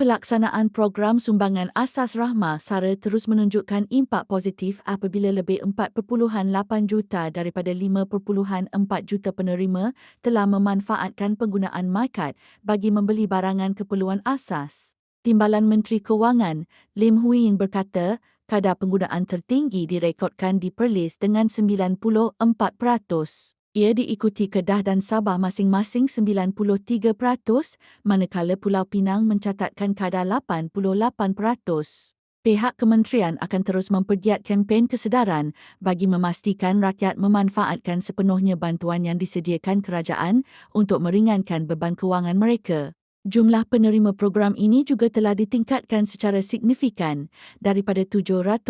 Pelaksanaan program sumbangan asas rahmah SARA terus menunjukkan impak positif apabila lebih 4.8 juta daripada 5.4 juta penerima telah memanfaatkan penggunaan MyCard bagi membeli barangan keperluan asas. Timbalan Menteri Kewangan, Lim Hui Ying berkata, kadar penggunaan tertinggi direkodkan di Perlis dengan 94%. Ia diikuti Kedah dan Sabah masing-masing 93%, manakala Pulau Pinang mencatatkan kadar 88%. Pihak kementerian akan terus mempergiat kempen kesedaran bagi memastikan rakyat memanfaatkan sepenuhnya bantuan yang disediakan kerajaan untuk meringankan beban kewangan mereka. Jumlah penerima program ini juga telah ditingkatkan secara signifikan daripada 700,000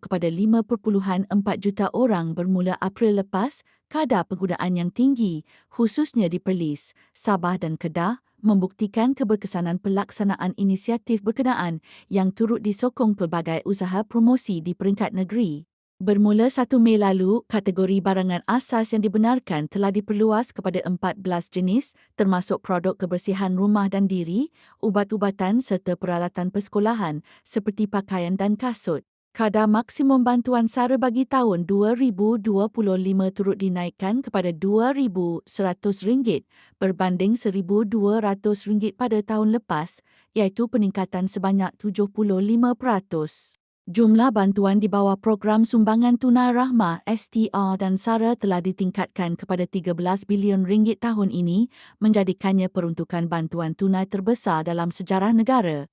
kepada 5.4 juta orang bermula April lepas. Kadar penggunaan yang tinggi, khususnya di Perlis, Sabah dan Kedah, membuktikan keberkesanan pelaksanaan inisiatif berkenaan yang turut disokong pelbagai usaha promosi di peringkat negeri. Bermula 1 Mei lalu, kategori barangan asas yang dibenarkan telah diperluas kepada 14 jenis termasuk produk kebersihan rumah dan diri, ubat-ubatan serta peralatan persekolahan seperti pakaian dan kasut. Kadar maksimum bantuan SARA bagi tahun 2025 turut dinaikkan kepada RM2,100 berbanding RM1,200 pada tahun lepas iaitu peningkatan sebanyak 75%. Jumlah bantuan di bawah program sumbangan tunai rahmah STR dan SARA telah ditingkatkan kepada 13 bilion ringgit tahun ini menjadikannya peruntukan bantuan tunai terbesar dalam sejarah negara.